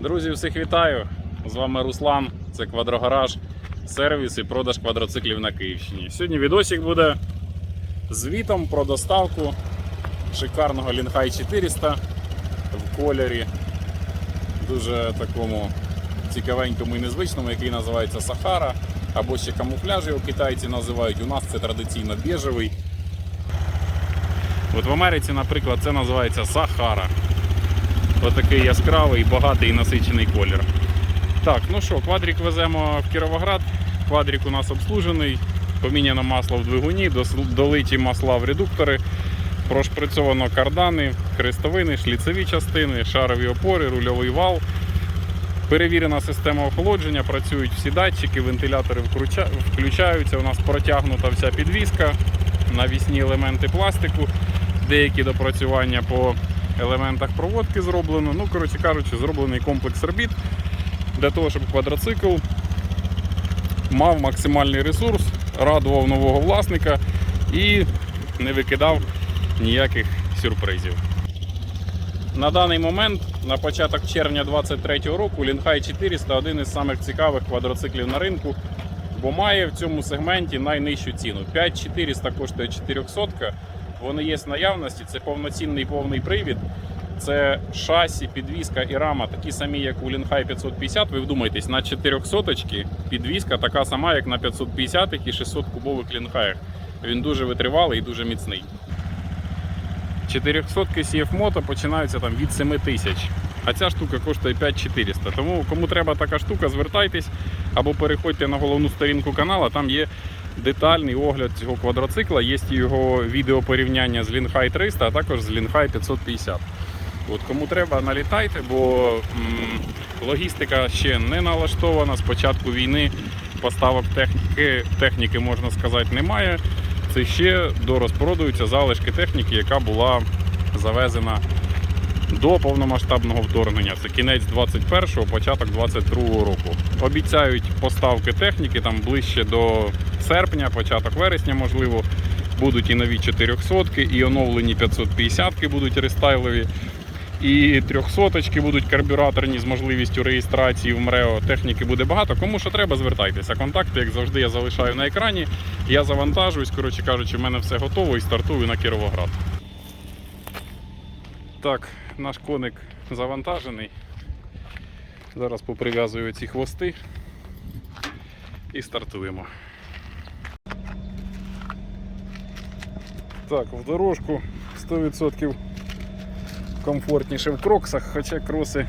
Друзі, всіх вітаю! З вами Руслан, це Квадрогараж, сервіс і продаж квадроциклів на Київщині. Сьогодні відосик буде звітом про доставку шикарного Лінхай 400 в кольорі, дуже такому цікавенькому і незвичному, який називається Сахара, або ще камуфляж його китайці називають. У нас це традиційно біжевий. От в Америці, наприклад, це називається Сахара. Отакий яскравий, багатий і насичений колір. Так, ну що, квадрик веземо в Кіровоград. Квадрик у нас обслужений, поміняно масло в двигуні, долиті масла в редуктори, прошприцьовано кардани, хрестовини, шліцеві частини, шарові опори, рульовий вал. Перевірена система охолодження, працюють всі датчики, вентилятори включаються. У нас протягнута вся підвіска, навісні елементи пластику, деякі допрацювання по елементах проводки зроблено. Ну, коротше кажучи, зроблений комплекс робіт для того, щоб квадроцикл мав максимальний ресурс, радував нового власника і не викидав ніяких сюрпризів. На даний момент, на початок червня 2023 року, Лінхай 400 один із самих цікавих квадроциклів на ринку, бо має в цьому сегменті найнижчу ціну. 5400 коштує 400. Вони є в наявності, це повноцінний повний привід. Це шасі, підвізка і рама такі самі, як у Лінхай 550. Ви вдумайтесь, на 400 підвізка така сама, як на 550 і 600 кубових лінхаях. Він дуже витривалий і дуже міцний. 400 CF Moto починаються там від 7 тисяч. А ця штука коштує 5400. Тому кому треба така штука, звертайтесь або переходьте на головну сторінку каналу, там є детальний огляд цього квадроцикла. Є його відео порівняння з Лінхай 300, а також з Лінхай 550. От кому треба, налітайте, бо м, логістика ще не налаштована. З початку війни поставок техніки, техніки, можна сказати, немає. Це ще дорозпродуються залишки техніки, яка була завезена до повномасштабного вторгнення. Це кінець 21-го, початок 22-го року. Обіцяють поставки техніки там ближче до серпня, початок вересня, можливо. Будуть і нові 400 і оновлені 550-ки будуть рестайлові. І 300 будуть карбюраторні з можливістю реєстрації в МРЕО. Техніки буде багато. Кому що треба, звертайтеся. Контакти, як завжди, я залишаю на екрані. Я завантажуюсь, коротше кажучи, в мене все готово і стартую на Кіровоград. Так, наш коник завантажений. Зараз поприв'язую ці хвости і стартуємо. Так, в дорожку 100% комфортніше в кроксах, хоча кроси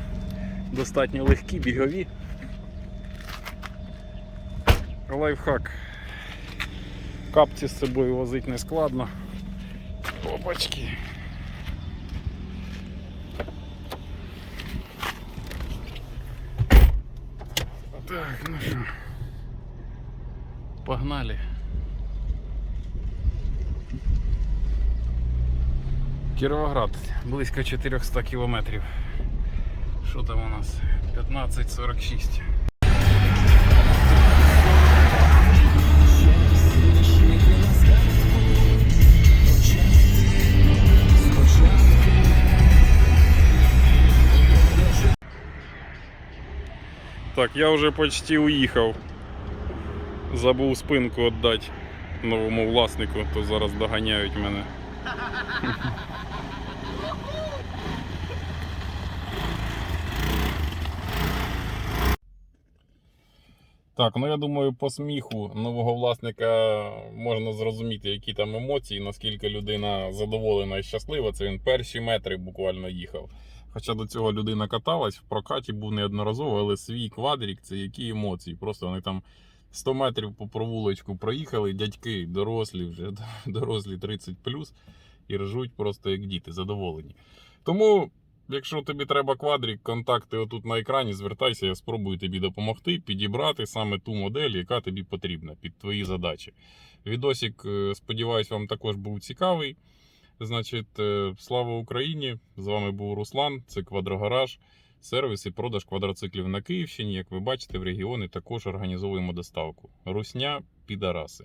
достатньо легкі, бігові. Лайфхак. Капці з собою возити не складно. Опачки. Так, ну що. Погнали. Кіровоград, близько 400 кілометрів. Що там у нас? 15.46. Так, я вже почти уїхав. Забув спинку віддати новому власнику, то зараз доганяють мене. Так, ну я думаю, по сміху нового власника можна зрозуміти, які там емоції, наскільки людина задоволена і щаслива. Це він перші метри буквально їхав. Хоча до цього людина каталась, в прокаті був неодноразово, але свій квадрік це які емоції. Просто вони там 100 метрів по провулочку проїхали, дядьки, дорослі вже, дорослі 30 і ржуть просто як діти, задоволені. Тому, якщо тобі треба квадрік, контакти отут на екрані, звертайся, я спробую тобі допомогти, підібрати саме ту модель, яка тобі потрібна під твої задачі. Відосик, е, сподіваюсь, вам також був цікавий. Значить, е, слава Україні! З вами був Руслан, це Квадрогараж, сервіс і продаж квадроциклів на Київщині. Як ви бачите, в регіони також організовуємо доставку. Русня, підараси.